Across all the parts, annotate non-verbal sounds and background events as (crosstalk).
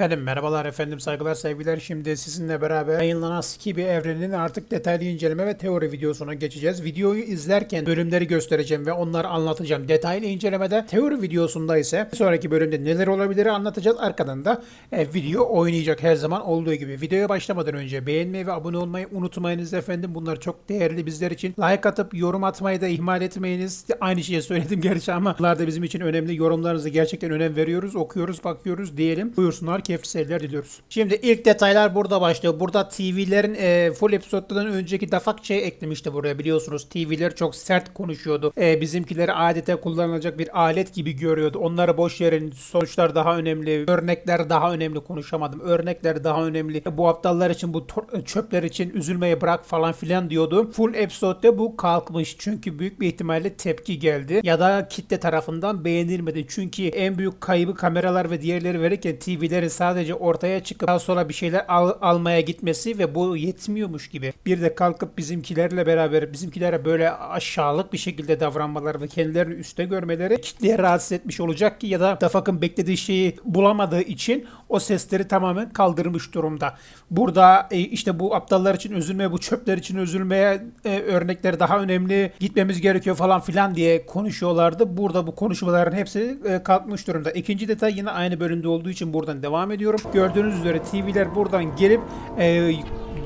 Efendim merhabalar efendim saygılar sevgiler şimdi sizinle beraber yayınlanan Skibi evreninin artık detaylı inceleme ve teori videosuna geçeceğiz. Videoyu izlerken bölümleri göstereceğim ve onları anlatacağım. Detaylı incelemede teori videosunda ise bir sonraki bölümde neler olabilir anlatacağız. Arkadan da e, video oynayacak her zaman olduğu gibi. Videoya başlamadan önce beğenmeyi ve abone olmayı unutmayınız efendim. Bunlar çok değerli bizler için. Like atıp yorum atmayı da ihmal etmeyiniz. Aynı şeyi söyledim gerçi ama bunlar da bizim için önemli. Yorumlarınızı gerçekten önem veriyoruz. Okuyoruz, bakıyoruz diyelim. Buyursunlar keyifli seyirler diliyoruz. Şimdi ilk detaylar burada başlıyor. Burada TV'lerin e, full episode'dan önceki dafak şey eklemişti buraya biliyorsunuz. TV'ler çok sert konuşuyordu. E, bizimkileri adete kullanılacak bir alet gibi görüyordu. Onları boş yerin sonuçlar daha önemli. Örnekler daha önemli konuşamadım. Örnekler daha önemli. Bu aptallar için bu tor- çöpler için üzülmeyi bırak falan filan diyordu. Full episode'da bu kalkmış. Çünkü büyük bir ihtimalle tepki geldi. Ya da kitle tarafından beğenilmedi. Çünkü en büyük kaybı kameralar ve diğerleri verirken TV'lerin sadece ortaya çıkıp daha sonra bir şeyler al- almaya gitmesi ve bu yetmiyormuş gibi. Bir de kalkıp bizimkilerle beraber bizimkilere böyle aşağılık bir şekilde davranmaları ve kendilerini üste görmeleri kitleye rahatsız etmiş olacak ki ya da Dafak'ın beklediği şeyi bulamadığı için o sesleri tamamen kaldırmış durumda. Burada e, işte bu aptallar için üzülmeye, bu çöpler için üzülmeye e, örnekleri daha önemli, gitmemiz gerekiyor falan filan diye konuşuyorlardı. Burada bu konuşmaların hepsi e, kalkmış durumda. İkinci detay yine aynı bölümde olduğu için buradan devam ediyorum. Gördüğünüz üzere TV'ler buradan gelip e,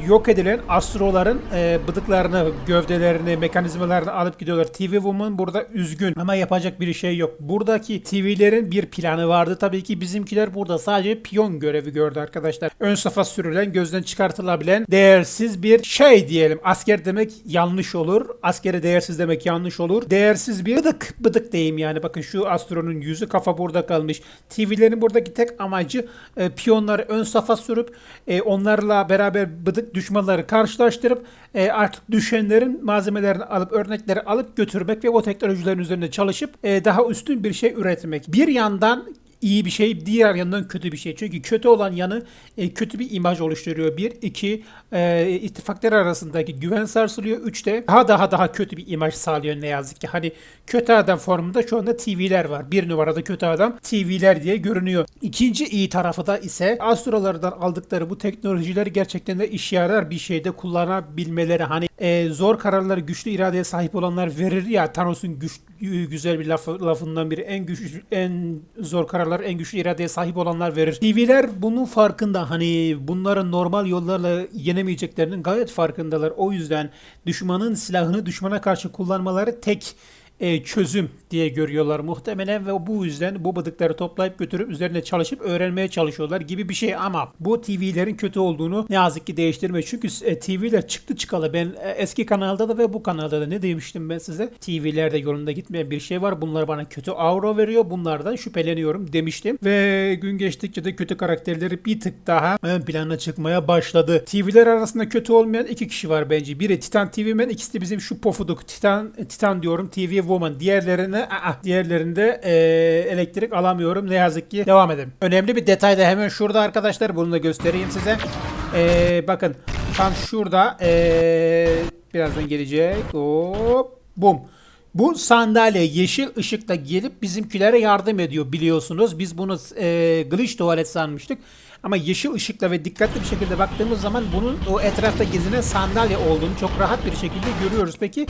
yok edilen astroların e, bıdıklarını, gövdelerini, mekanizmalarını alıp gidiyorlar. TV Woman burada üzgün ama yapacak bir şey yok. Buradaki TV'lerin bir planı vardı. Tabii ki bizimkiler burada sadece piyon görevi gördü arkadaşlar. Ön safa sürülen, gözden çıkartılabilen değersiz bir şey diyelim. Asker demek yanlış olur. Askere değersiz demek yanlış olur. Değersiz bir bıdık, bıdık diyeyim yani. Bakın şu astronun yüzü kafa burada kalmış. TV'lerin buradaki tek amacı e, piyonları ön safa sürüp e, onlarla beraber bıdık düşmanları karşılaştırıp e, artık düşenlerin malzemelerini alıp örnekleri alıp götürmek ve o teknolojilerin üzerinde çalışıp e, daha üstün bir şey üretmek. Bir yandan iyi bir şey, diğer yandan kötü bir şey. Çünkü kötü olan yanı e, kötü bir imaj oluşturuyor. Bir, iki, e, ittifaklar arasındaki güven sarsılıyor. Üç de daha daha daha kötü bir imaj sağlıyor ne yazık ki. Hani kötü adam formunda şu anda TV'ler var. Bir numarada kötü adam TV'ler diye görünüyor. İkinci iyi tarafı da ise astrolardan aldıkları bu teknolojileri gerçekten de işe yarar bir şeyde kullanabilmeleri. Hani e, zor kararları güçlü iradeye sahip olanlar verir ya Thanos'un güç, güzel bir lafı, lafından biri en güçlü en zor kararlar en güçlü iradeye sahip olanlar verir. TV'ler bunun farkında hani bunların normal yollarla yenemeyeceklerinin gayet farkındalar. O yüzden düşmanın silahını düşmana karşı kullanmaları tek e, çözüm diye görüyorlar muhtemelen ve bu yüzden bu bıdıkları toplayıp götürüp üzerine çalışıp öğrenmeye çalışıyorlar gibi bir şey ama bu TV'lerin kötü olduğunu ne yazık ki değiştirmiyor. Çünkü e, TV'ler çıktı çıkalı ben e, eski kanalda da ve bu kanalda da ne demiştim ben size? TV'lerde yolunda gitmeyen bir şey var. Bunlar bana kötü aura veriyor. Bunlardan şüpheleniyorum demiştim. Ve gün geçtikçe de kötü karakterleri bir tık daha ön plana çıkmaya başladı. TV'ler arasında kötü olmayan iki kişi var bence. Biri Titan TV Man, ikisi de bizim şu pofuduk Titan Titan diyorum TV Woman. Diğerlerine aa, diğerlerinde e, elektrik alamıyorum. Ne yazık ki. Devam edelim. Önemli bir detay da hemen şurada arkadaşlar. Bunu da göstereyim size. E, bakın tam şurada e, birazdan gelecek. Hop. Bum. Bu sandalye yeşil ışıkta gelip bizimkilere yardım ediyor biliyorsunuz. Biz bunu e, glitch tuvalet sanmıştık. Ama yeşil ışıkla ve dikkatli bir şekilde baktığımız zaman bunun o etrafta gezinen sandalye olduğunu çok rahat bir şekilde görüyoruz. Peki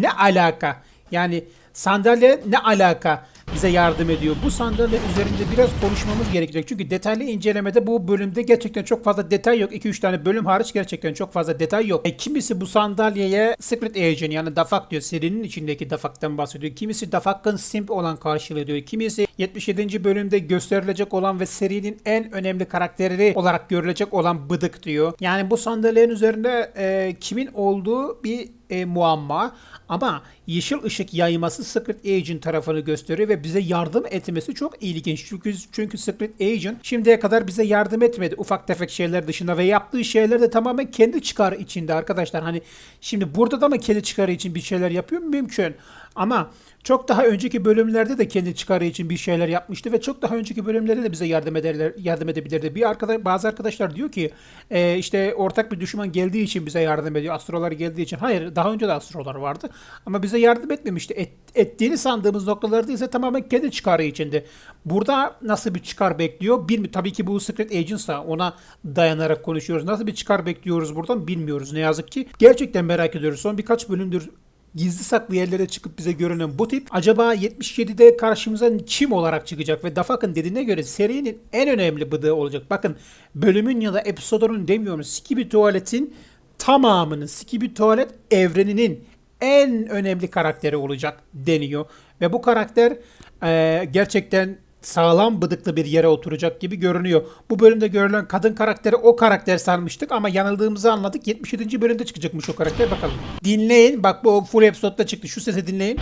ne alaka? Yani sandalye ne alaka bize yardım ediyor? Bu sandalye üzerinde biraz konuşmamız gerekecek. Çünkü detaylı incelemede bu bölümde gerçekten çok fazla detay yok. 2-3 tane bölüm hariç gerçekten çok fazla detay yok. E, kimisi bu sandalyeye Secret Agent yani Dafak diyor. Serinin içindeki Dafak'tan bahsediyor. Kimisi Dafak'ın simp olan karşılığı diyor. Kimisi 77. bölümde gösterilecek olan ve serinin en önemli karakteri olarak görülecek olan Bıdık diyor. Yani bu sandalyenin üzerinde e, kimin olduğu bir e, muamma. Ama yeşil ışık yayması Secret Agent tarafını gösteriyor ve bize yardım etmesi çok ilginç. Çünkü çünkü Secret Agent şimdiye kadar bize yardım etmedi ufak tefek şeyler dışında ve yaptığı şeyler de tamamen kendi çıkarı içinde arkadaşlar. Hani şimdi burada da mı kendi çıkarı için bir şeyler yapıyor mümkün. Ama çok daha önceki bölümlerde de kendi çıkarı için bir şeyler yapmıştı ve çok daha önceki bölümlerde de bize yardım ederler, yardım edebilirdi. Bir arkadaş, bazı arkadaşlar diyor ki e, işte ortak bir düşman geldiği için bize yardım ediyor. Astrolar geldiği için. Hayır, daha önce de astrolar vardı. Ama bize yardım etmemişti. Et, ettiğini sandığımız noktalarda ise tamamen kendi çıkarı içindi. Burada nasıl bir çıkar bekliyor? Bir tabii ki bu Secret Agents'a ona dayanarak konuşuyoruz. Nasıl bir çıkar bekliyoruz buradan bilmiyoruz ne yazık ki. Gerçekten merak ediyoruz. Son birkaç bölümdür gizli saklı yerlere çıkıp bize görünen bu tip acaba 77'de karşımıza kim olarak çıkacak ve Dafak'ın dediğine göre serinin en önemli bıdığı olacak. Bakın bölümün ya da episodunun demiyorum Skibi Tuvalet'in tamamının Skibi Tuvalet evreninin en önemli karakteri olacak deniyor. Ve bu karakter e, gerçekten sağlam bıdıklı bir yere oturacak gibi görünüyor. Bu bölümde görülen kadın karakteri o karakter sanmıştık ama yanıldığımızı anladık. 77. bölümde çıkacakmış o karakter bakalım. Dinleyin bak bu full episode'da çıktı. Şu sesi dinleyin.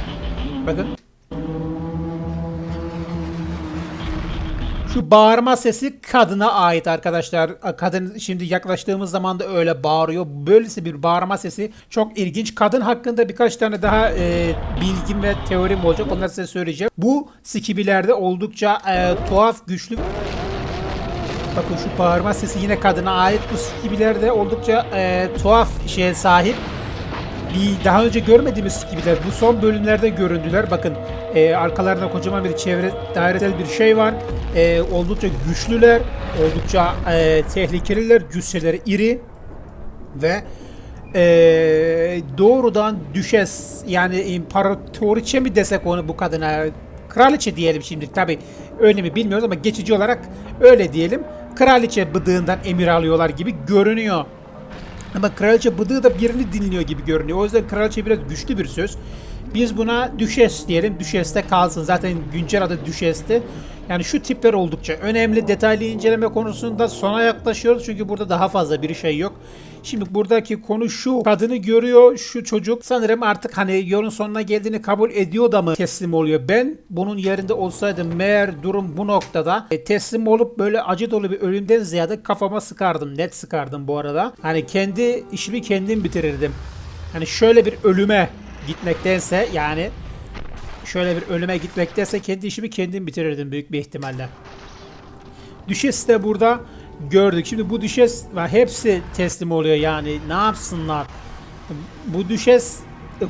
Bakın. Şu bağırma sesi kadına ait arkadaşlar. Kadın şimdi yaklaştığımız zaman da öyle bağırıyor. Böylesi bir bağırma sesi çok ilginç. Kadın hakkında birkaç tane daha e, bilgim ve teorim olacak. Onları size söyleyeceğim. Bu skibilerde oldukça e, tuhaf, güçlü Bakın şu bağırma sesi yine kadına ait. Bu skibilerde oldukça e, tuhaf şeye sahip bir daha önce görmediğimiz gibiler bu son bölümlerde göründüler. Bakın e, arkalarında kocaman bir çevre dairesel bir şey var. E, oldukça güçlüler, oldukça e, tehlikeliler, cüsseleri iri ve e, doğrudan düşes yani imparatoriçe mi desek onu bu kadına kraliçe diyelim şimdi tabi öyle mi bilmiyoruz ama geçici olarak öyle diyelim. Kraliçe bıdığından emir alıyorlar gibi görünüyor. Ama kraliçe bıdığı da birini dinliyor gibi görünüyor. O yüzden kraliçe biraz güçlü bir söz. Biz buna düşes diyelim. Düşeste kalsın. Zaten güncel adı düşesti. Yani şu tipler oldukça önemli. Detaylı inceleme konusunda sona yaklaşıyoruz. Çünkü burada daha fazla bir şey yok. Şimdi buradaki konu şu. Kadını görüyor şu çocuk. Sanırım artık hani yolun sonuna geldiğini kabul ediyor da mı teslim oluyor? Ben bunun yerinde olsaydım meğer durum bu noktada e, teslim olup böyle acı dolu bir ölümden ziyade kafama sıkardım. Net sıkardım bu arada. Hani kendi işimi kendim bitirirdim. Hani şöyle bir ölüme gitmektense yani şöyle bir ölüme gitmektense kendi işimi kendim bitirirdim büyük bir ihtimalle. Düşes de burada gördük. Şimdi bu düşes ve hepsi teslim oluyor yani ne yapsınlar. Bu düşes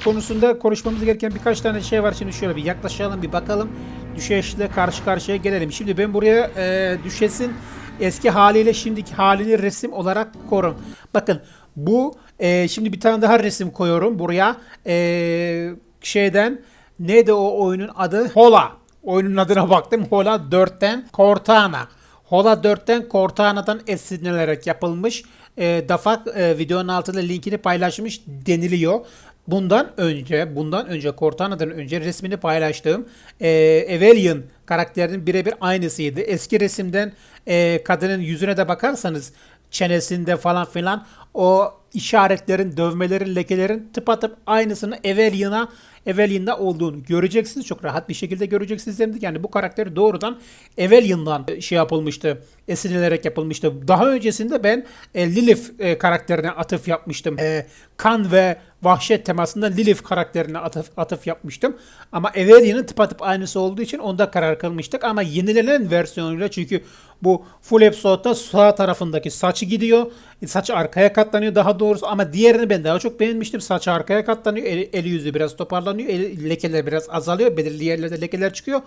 konusunda konuşmamız gereken birkaç tane şey var. Şimdi şöyle bir yaklaşalım bir bakalım. Düşesle karşı karşıya gelelim. Şimdi ben buraya e, düşesin eski haliyle şimdiki halini resim olarak korum. Bakın bu e, şimdi bir tane daha resim koyuyorum buraya. E, şeyden neydi o oyunun adı? Hola. Oyunun adına baktım. Hola 4'ten Cortana. Hola 4'ten Cortana'dan esinlenerek yapılmış. E, Dafak e, videonun altında linkini paylaşmış deniliyor. Bundan önce, bundan önce Cortana'dan önce resmini paylaştığım e, Evelian karakterinin birebir aynısıydı. Eski resimden e, kadının yüzüne de bakarsanız çenesinde falan filan o işaretlerin, dövmelerin, lekelerin tıpatıp aynısını Evelian'a Evelian'da olduğunu göreceksiniz. Çok rahat bir şekilde göreceksiniz. Dedik. Yani bu karakter doğrudan Evelian'dan şey yapılmıştı. Esinlenerek yapılmıştı. Daha öncesinde ben e, Lilith e, karakterine atıf yapmıştım. E, kan ve vahşet temasında Lilith karakterine atıf, atıf yapmıştım. Ama Evelian'ın tıpatıp aynısı olduğu için onda karar kılmıştık. Ama yenilenen versiyonuyla çünkü bu full episode'da sağ tarafındaki saçı gidiyor. Saç arkaya katlanıyor daha doğrusu ama diğerini ben daha çok beğenmiştim. Saç arkaya katlanıyor. Eli, eli yüzü biraz toparlanıyor. Eli, lekeler biraz azalıyor. Belirli yerlerde lekeler çıkıyor.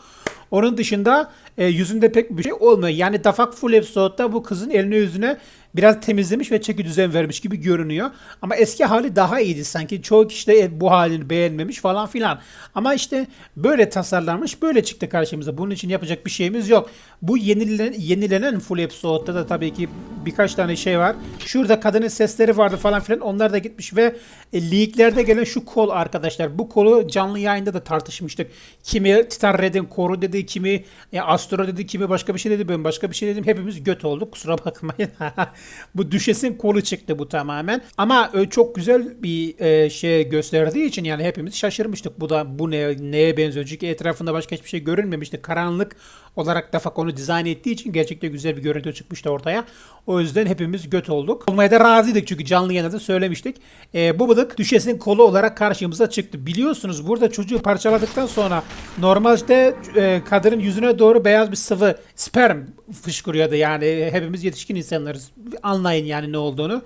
Onun dışında e, yüzünde pek bir şey olmuyor. Yani Dafak full episode'da bu kızın eline yüzüne biraz temizlemiş ve çeki düzen vermiş gibi görünüyor. Ama eski hali daha iyiydi sanki. Çoğu kişi de bu halini beğenmemiş falan filan. Ama işte böyle tasarlanmış, böyle çıktı karşımıza. Bunun için yapacak bir şeyimiz yok. Bu yenilenen, yenilenen full episode'da da tabii ki birkaç tane şey var. Şurada kadının sesleri vardı falan filan. Onlar da gitmiş ve e, leaklerde gelen şu kol arkadaşlar. Bu kolu canlı yayında da tartışmıştık. Kimi Titan Red'in koru dedi, kimi e, Astro dedi, kimi başka bir şey dedi. Ben başka bir şey dedim. Hepimiz göt olduk. Kusura bakmayın. (laughs) bu düşesin kolu çıktı bu tamamen. Ama e, çok güzel bir e, şey gösterdiği için yani hepimiz şaşırmıştık. Bu da bu ne, neye benziyor? Çünkü etrafında başka hiçbir şey görünmemişti. Karanlık olarak da onu dizayn ettiği için gerçekten güzel bir görüntü çıkmıştı ortaya. O yüzden hepimiz göt olduk. Olmaya da razıydık çünkü canlı yayında da söylemiştik. E, bu bıdık düşesin kolu olarak karşımıza çıktı. Biliyorsunuz burada çocuğu parçaladıktan sonra normalde e, kadının yüzüne doğru beyaz bir sıvı sperm fışkırıyordu. Yani hepimiz yetişkin insanlarız. Anlayın yani ne olduğunu.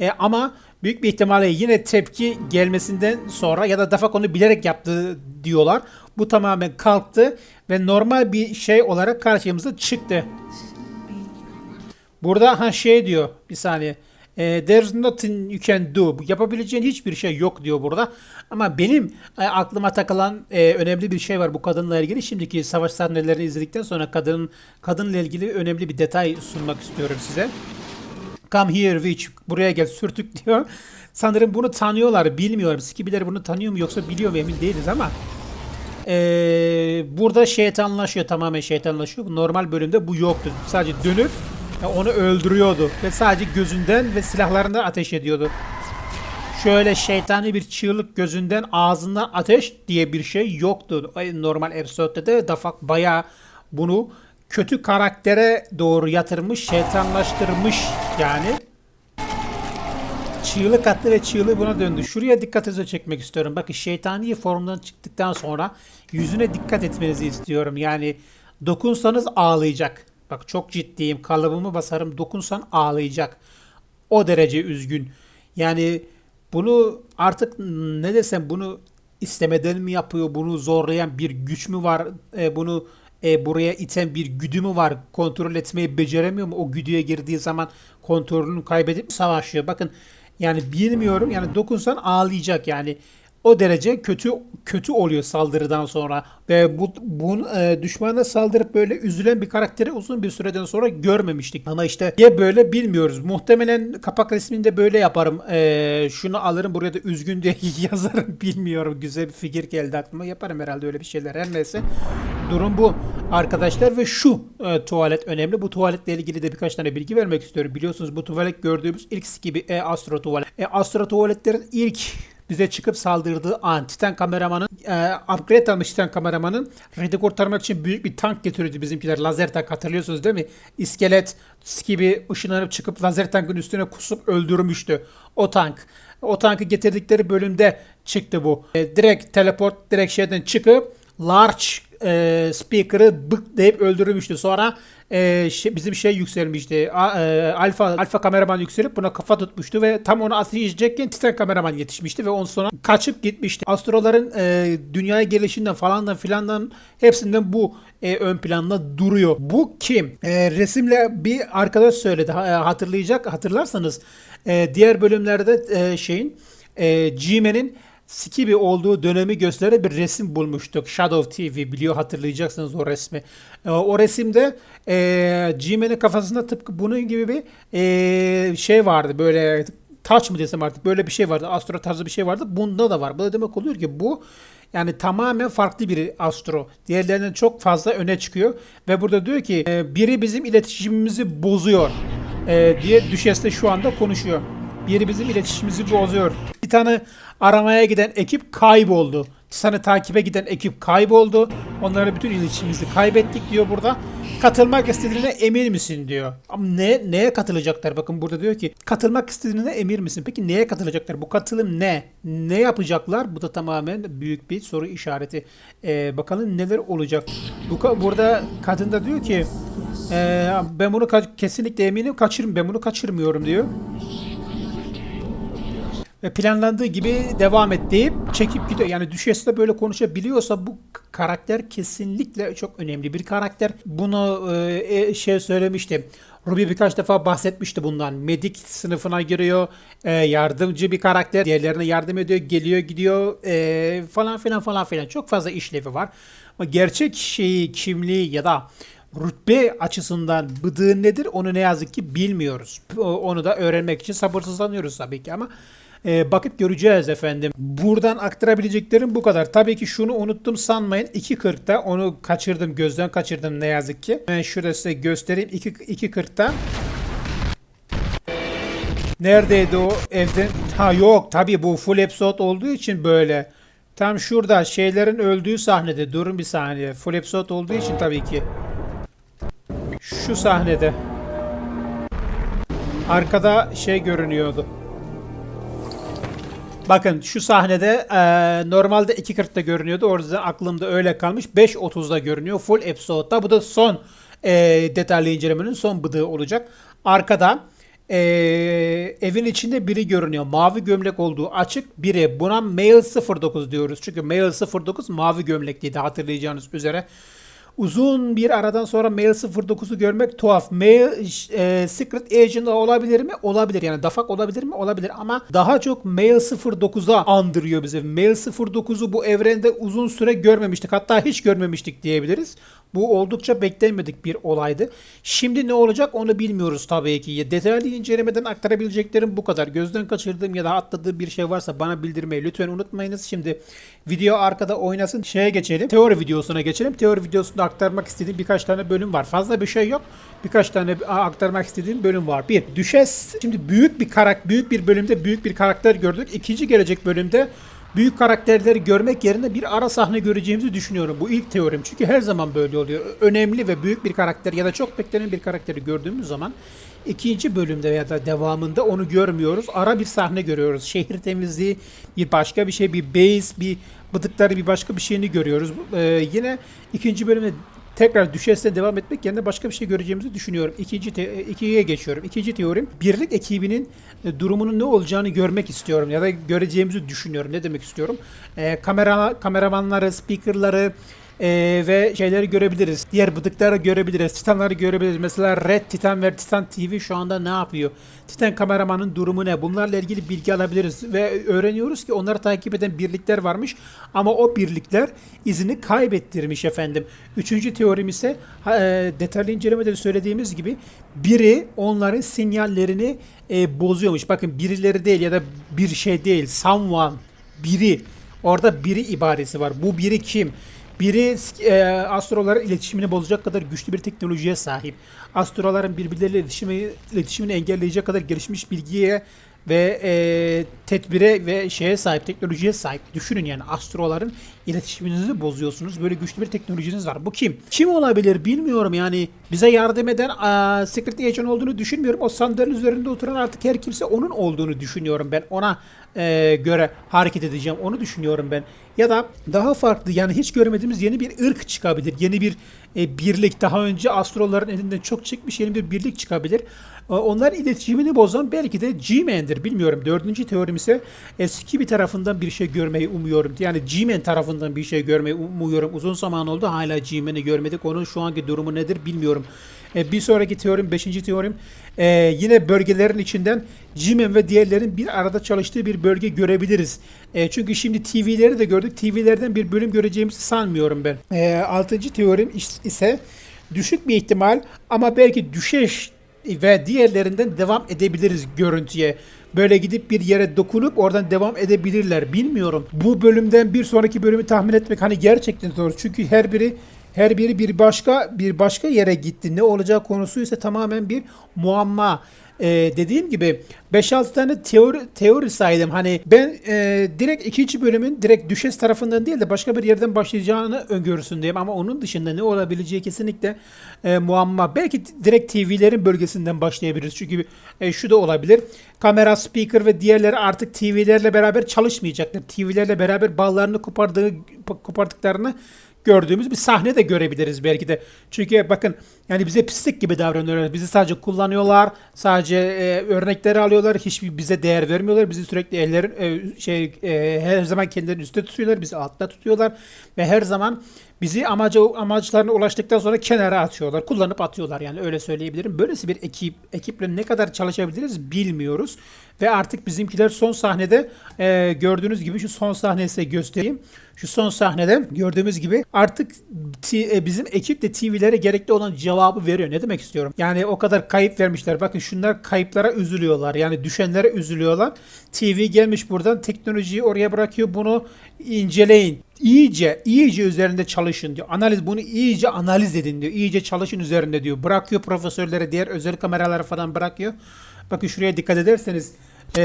E, ama büyük bir ihtimalle yine tepki gelmesinden sonra ya da Dafak onu bilerek yaptı diyorlar. Bu tamamen kalktı ve normal bir şey olarak karşımıza çıktı. Burada ha şey diyor bir saniye. E, there's nothing you can do. Yapabileceğin hiçbir şey yok diyor burada. Ama benim e, aklıma takılan e, önemli bir şey var bu kadınla ilgili. Şimdiki savaş sahnelerini izledikten sonra kadının kadınla ilgili önemli bir detay sunmak istiyorum size. Come here witch. Buraya gel sürtük (laughs) diyor. Sanırım bunu tanıyorlar. Bilmiyorum. Skibiler bunu tanıyor mu yoksa biliyor mu emin değiliz ama. Ee, burada şeytanlaşıyor. Tamamen şeytanlaşıyor. Normal bölümde bu yoktu. Sadece dönüp onu öldürüyordu. Ve sadece gözünden ve silahlarından ateş ediyordu. Şöyle şeytani bir çığlık gözünden ağzından ateş diye bir şey yoktu. Normal episode'da da Dafak bayağı bunu kötü karaktere doğru yatırmış, şeytanlaştırmış yani. Çığlık attı ve çığlığı buna döndü. Şuraya dikkatinizi çekmek istiyorum. Bakın şeytani formdan çıktıktan sonra yüzüne dikkat etmenizi istiyorum. Yani dokunsanız ağlayacak. Bak çok ciddiyim. Kalıbımı basarım. Dokunsan ağlayacak. O derece üzgün. Yani bunu artık ne desem bunu istemeden mi yapıyor? Bunu zorlayan bir güç mü var? E, bunu e, buraya iten bir güdü mü var? Kontrol etmeyi beceremiyor mu? O güdüye girdiği zaman kontrolünü kaybedip savaşıyor. Bakın yani bilmiyorum. Yani dokunsan ağlayacak yani. O derece kötü kötü oluyor saldırıdan sonra ve bu bunun e, düşmana saldırıp böyle üzülen bir karakteri uzun bir süreden sonra görmemiştik. Ama işte ya böyle bilmiyoruz. Muhtemelen kapak resminde böyle yaparım. E, şunu alırım buraya da üzgün diye (laughs) yazarım. Bilmiyorum. Güzel bir fikir geldi aklıma. Yaparım herhalde öyle bir şeyler. Her neyse. Durum bu arkadaşlar ve şu e, tuvalet önemli. Bu tuvaletle ilgili de birkaç tane bilgi vermek istiyorum. Biliyorsunuz bu tuvalet gördüğümüz ilk gibi e, Astro tuvalet. E, Astro tuvaletlerin ilk bize çıkıp saldırdığı an Titan kameramanın e, upgrade almış Titan kameramanın Red'i kurtarmak için büyük bir tank getiriyordu bizimkiler. Lazer tank hatırlıyorsunuz değil mi? İskelet gibi ışınlanıp çıkıp lazer tankın üstüne kusup öldürmüştü. O tank. O tankı getirdikleri bölümde çıktı bu. E, direkt teleport direkt şeyden çıkıp large e, speaker'ı bık deyip öldürmüştü. Sonra e, şey, bizim şey yükselmişti. A, e, alfa alfa kameraman yükselip buna kafa tutmuştu ve tam onu atlayacakken Titan kameraman yetişmişti ve on sonra kaçıp gitmişti. Astroların e, dünyaya gelişinden falandan filandan hepsinden bu e, ön planda duruyor. Bu kim? E, resimle bir arkadaş söyledi. Ha, e, hatırlayacak hatırlarsanız e, diğer bölümlerde e, şeyin e, G-Man'in Skibi olduğu dönemi gösteren bir resim bulmuştuk. Shadow TV biliyor hatırlayacaksınız o resmi. E, o resimde e, G-Man'in kafasında tıpkı bunun gibi bir e, şey vardı böyle taç mı desem artık böyle bir şey vardı. Astro tarzı bir şey vardı. Bunda da var. Bu da demek oluyor ki bu yani tamamen farklı bir astro. Diğerlerinden çok fazla öne çıkıyor. Ve burada diyor ki e, biri bizim iletişimimizi bozuyor e, diye Düşes de şu anda konuşuyor. Biri bizim iletişimimizi bozuyor. Titan'ı aramaya giden ekip kayboldu. Titan'ı takibe giden ekip kayboldu. Onlara bütün iletişimimizi kaybettik diyor burada. Katılmak istediğine emin misin diyor. Ama ne neye katılacaklar? Bakın burada diyor ki katılmak istediğine emin misin? Peki neye katılacaklar? Bu katılım ne? Ne yapacaklar? Bu da tamamen büyük bir soru işareti. Ee, bakalım neler olacak? Bu burada kadın da diyor ki e, ben bunu kesinlikle eminim kaçırım ben bunu kaçırmıyorum diyor ve planlandığı gibi devam et deyip çekip gidiyor. Yani Düşes de böyle konuşabiliyorsa bu karakter kesinlikle çok önemli bir karakter. Bunu e, şey söylemişti. Ruby birkaç defa bahsetmişti bundan. Medik sınıfına giriyor. E, yardımcı bir karakter. Diğerlerine yardım ediyor. Geliyor gidiyor e, falan filan falan filan. Çok fazla işlevi var. Ama gerçek şeyi, kimliği ya da rütbe açısından bıdığı nedir onu ne yazık ki bilmiyoruz. Onu da öğrenmek için sabırsızlanıyoruz tabii ki ama e, bakıp göreceğiz efendim. Buradan aktarabileceklerim bu kadar. Tabii ki şunu unuttum sanmayın. 2.40'da onu kaçırdım gözden kaçırdım ne yazık ki. Ben şurada size göstereyim. 2.40'da Neredeydi o evden? Ha yok tabii bu full episode olduğu için böyle. Tam şurada şeylerin öldüğü sahnede. Durun bir saniye. Full episode olduğu için tabii ki. Şu sahnede. Arkada şey görünüyordu. Bakın şu sahnede eee, normalde 2.40'da görünüyordu. Orada aklımda öyle kalmış. 5.30'da görünüyor. Full episode'da. Bu da son eee, detaylı incelemenin son bıdığı olacak. Arkada eee, evin içinde biri görünüyor. Mavi gömlek olduğu açık biri. Buna Male 09 diyoruz. Çünkü Male 09 mavi gömlekliydi hatırlayacağınız üzere. Uzun bir aradan sonra Mail 09'u görmek tuhaf. Mail e, Secret Agent olabilir mi? Olabilir. Yani Dafak olabilir mi? Olabilir ama daha çok Mail 09'a andırıyor bizi. Mail 09'u bu evrende uzun süre görmemiştik. Hatta hiç görmemiştik diyebiliriz. Bu oldukça beklenmedik bir olaydı. Şimdi ne olacak onu bilmiyoruz tabii ki. Detaylı incelemeden aktarabileceklerim bu kadar. Gözden kaçırdığım ya da atladığım bir şey varsa bana bildirmeyi lütfen unutmayınız. Şimdi video arkada oynasın. Şeye geçelim. Teori videosuna geçelim. Teori videosunda aktarmak istediğim birkaç tane bölüm var. Fazla bir şey yok. Birkaç tane aktarmak istediğim bölüm var. Bir, Düşes. Şimdi büyük bir karak büyük bir bölümde büyük bir karakter gördük. İkinci gelecek bölümde büyük karakterleri görmek yerine bir ara sahne göreceğimizi düşünüyorum. Bu ilk teorim. Çünkü her zaman böyle oluyor. Önemli ve büyük bir karakter ya da çok beklenen bir karakteri gördüğümüz zaman ikinci bölümde ya da devamında onu görmüyoruz. Ara bir sahne görüyoruz. Şehir temizliği, bir başka bir şey, bir base, bir bıdıkları bir başka bir şeyini görüyoruz. Ee, yine ikinci bölümde tekrar düşesle devam etmek yerine başka bir şey göreceğimizi düşünüyorum. İkinci te- ikiye geçiyorum. İkinci teorim birlik ekibinin e, durumunun ne olacağını görmek istiyorum ya da göreceğimizi düşünüyorum. Ne demek istiyorum? E, kamera kameramanları, speakerları e, ve şeyleri görebiliriz. Diğer bıdıkları görebiliriz. Titanları görebiliriz. Mesela Red Titan ve Titan TV şu anda ne yapıyor? Titan kameramanın durumu ne? Bunlarla ilgili bilgi alabiliriz ve öğreniyoruz ki onları takip eden birlikler varmış ama o birlikler izini kaybettirmiş efendim. Üçüncü teorim ise e, detaylı incelemede de söylediğimiz gibi biri onların sinyallerini e, bozuyormuş. Bakın birileri değil ya da bir şey değil. Someone, biri. Orada biri ibaresi var. Bu biri kim? Biri e, astroların iletişimini bozacak kadar güçlü bir teknolojiye sahip. Astroların birbirleriyle iletişimi, iletişimini engelleyecek kadar gelişmiş bilgiye ve e, tedbire ve şeye sahip, teknolojiye sahip. Düşünün yani astroların iletişiminizi bozuyorsunuz. Böyle güçlü bir teknolojiniz var. Bu kim? Kim olabilir bilmiyorum yani. Bize yardım eden a, Secret Agent olduğunu düşünmüyorum. O sandalyenin üzerinde oturan artık her kimse onun olduğunu düşünüyorum ben. Ona e, göre hareket edeceğim. Onu düşünüyorum ben. Ya da daha farklı yani hiç görmediğimiz yeni bir ırk çıkabilir. Yeni bir e, birlik. Daha önce astroların elinden çok çıkmış yeni bir birlik çıkabilir. E, onların iletişimini bozan belki de G-Man'dir. Bilmiyorum. Dördüncü teorim ise eski bir tarafından bir şey görmeyi umuyorum. Yani G-Man tarafından bir şey görmeyi umuyorum. Uzun zaman oldu. Hala G-Man'i görmedik. Onun şu anki durumu nedir bilmiyorum. E, bir sonraki teorim, beşinci teorim e, yine bölgelerin içinden G-Man ve diğerlerin bir arada çalıştığı bir bölge görebiliriz. E, çünkü şimdi TV'leri de gördük. TV'lerden bir bölüm göreceğimizi sanmıyorum ben. E, altıncı teorim ise düşük bir ihtimal ama belki düşeş ve diğerlerinden devam edebiliriz görüntüye. Böyle gidip bir yere dokunup oradan devam edebilirler. Bilmiyorum. Bu bölümden bir sonraki bölümü tahmin etmek hani gerçekten zor. Çünkü her biri her biri bir başka bir başka yere gitti. Ne olacağı konusu ise tamamen bir muamma. Ee, dediğim gibi 5-6 tane teori teori saydım. Hani ben e, direkt ikinci bölümün direkt düşes tarafından değil de başka bir yerden başlayacağını öngörüsündeyim ama onun dışında ne olabileceği kesinlikle e, muamma. Belki direkt TV'lerin bölgesinden başlayabiliriz. Çünkü e, şu da olabilir. Kamera, speaker ve diğerleri artık TV'lerle beraber çalışmayacaklar. TV'lerle beraber bağlarını kopardığı kopardıklarını gördüğümüz bir sahne de görebiliriz belki de. Çünkü bakın yani bize pislik gibi davranıyorlar. Bizi sadece kullanıyorlar. Sadece e, örnekleri alıyorlar. Hiçbir bize değer vermiyorlar. Bizi sürekli ellerin e, şey e, her zaman kendilerini üstte tutuyorlar. Bizi altta tutuyorlar ve her zaman bizi amacı amaçlarına ulaştıktan sonra kenara atıyorlar. Kullanıp atıyorlar yani öyle söyleyebilirim. Böylesi bir ekip ekiple ne kadar çalışabiliriz bilmiyoruz. Ve artık bizimkiler son sahnede e, gördüğünüz gibi şu son sahneyi göstereyim. Şu son sahnede gördüğümüz gibi artık e, bizim ekip de TV'lere gerekli olan cevabı veriyor. Ne demek istiyorum? Yani o kadar kayıp vermişler. Bakın şunlar kayıplara üzülüyorlar. Yani düşenlere üzülüyorlar. TV gelmiş buradan teknolojiyi oraya bırakıyor. Bunu inceleyin iyice iyice üzerinde çalışın diyor. Analiz bunu iyice analiz edin diyor. İyice çalışın üzerinde diyor. Bırakıyor profesörlere diğer özel kameraları falan bırakıyor. Bakın şuraya dikkat ederseniz e,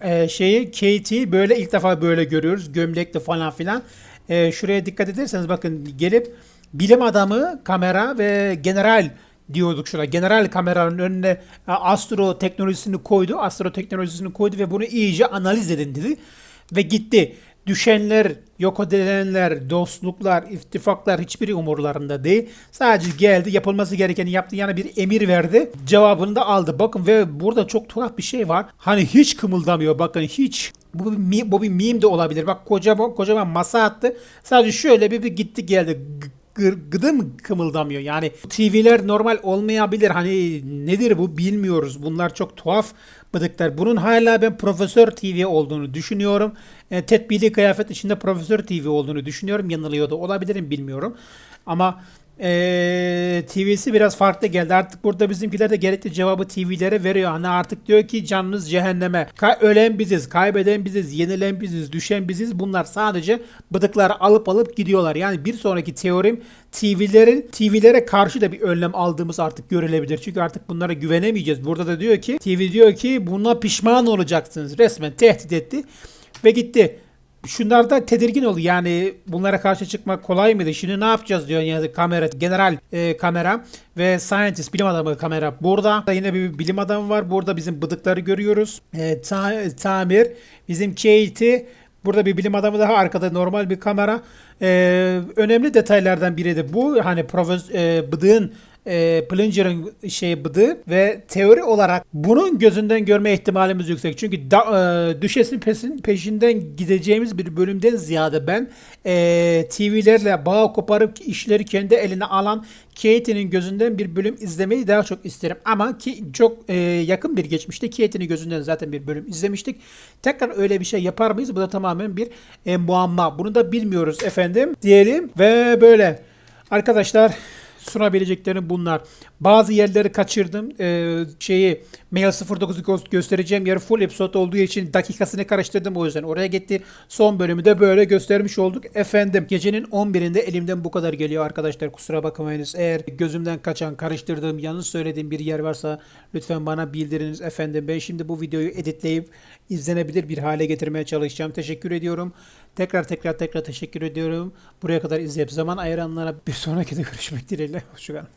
e, şeyi Kate'i böyle ilk defa böyle görüyoruz. Gömlekli falan filan. E, şuraya dikkat ederseniz bakın gelip bilim adamı kamera ve general diyorduk şurada. General kameranın önüne e, astro teknolojisini koydu. Astro teknolojisini koydu ve bunu iyice analiz edin dedi. Ve gitti. Düşenler, yok edilenler, dostluklar, ittifaklar hiçbiri umurlarında değil. Sadece geldi, yapılması gerekeni yaptı. Yani bir emir verdi. Cevabını da aldı. Bakın ve burada çok tuhaf bir şey var. Hani hiç kımıldamıyor. Bakın hiç. Bu bir, mi- bu bir meme de olabilir. Bak kocaman kocaman masa attı. Sadece şöyle bir, bir gitti geldi. G- gır- gıdım kımıldamıyor. Yani TV'ler normal olmayabilir. Hani nedir bu bilmiyoruz. Bunlar çok tuhaf bıdıklar. Bunun hala ben Profesör TV olduğunu düşünüyorum. E, tedbirli kıyafet içinde Profesör TV olduğunu düşünüyorum. Yanılıyor da olabilirim bilmiyorum. Ama e, TV'si biraz farklı geldi. Artık burada bizimkiler de gerekli cevabı TV'lere veriyor. Hani artık diyor ki canınız cehenneme. Ka- ölen biziz, kaybeden biziz, yenilen biziz, düşen biziz. Bunlar sadece bıdıkları alıp alıp gidiyorlar. Yani bir sonraki teorim TV'lerin TV'lere karşı da bir önlem aldığımız artık görülebilir. Çünkü artık bunlara güvenemeyeceğiz. Burada da diyor ki TV diyor ki buna pişman olacaksınız. Resmen tehdit etti ve gitti. Şunlar da tedirgin oldu. Yani bunlara karşı çıkmak kolay mıydı? Şimdi ne yapacağız diyor yani kamera, general e, kamera ve scientist, bilim adamı kamera. Burada da yine bir bilim adamı var. Burada bizim bıdıkları görüyoruz. E, ta- tamir, bizim Kate'i Burada bir bilim adamı daha arkada normal bir kamera. E, önemli detaylardan biri de bu. Hani profes e, bıdığın e, Plinger'ın şey bıdığı ve teori olarak bunun gözünden görme ihtimalimiz yüksek. Çünkü da, e, düşesin peşin, peşinden gideceğimiz bir bölümden ziyade ben e, TV'lerle bağ koparıp işleri kendi eline alan Kate'nin gözünden bir bölüm izlemeyi daha çok isterim. Ama ki çok e, yakın bir geçmişte Kate'nin gözünden zaten bir bölüm izlemiştik. Tekrar öyle bir şey yapar mıyız? Bu da tamamen bir e, muamma. Bunu da bilmiyoruz efendim diyelim ve böyle. Arkadaşlar sunabileceklerim bunlar. Bazı yerleri kaçırdım. Ee, şeyi Mail 09'u gö- göstereceğim yer full episode olduğu için dakikasını karıştırdım o yüzden oraya gitti. Son bölümü de böyle göstermiş olduk. Efendim gecenin 11'inde elimden bu kadar geliyor arkadaşlar. Kusura bakmayınız. Eğer gözümden kaçan, karıştırdığım, yanlış söylediğim bir yer varsa lütfen bana bildiriniz efendim. Ben şimdi bu videoyu editleyip izlenebilir bir hale getirmeye çalışacağım. Teşekkür ediyorum. Tekrar tekrar tekrar teşekkür ediyorum. Buraya kadar izleyip zaman ayıranlara bir sonraki de görüşmek dileğiyle. Hoşçakalın.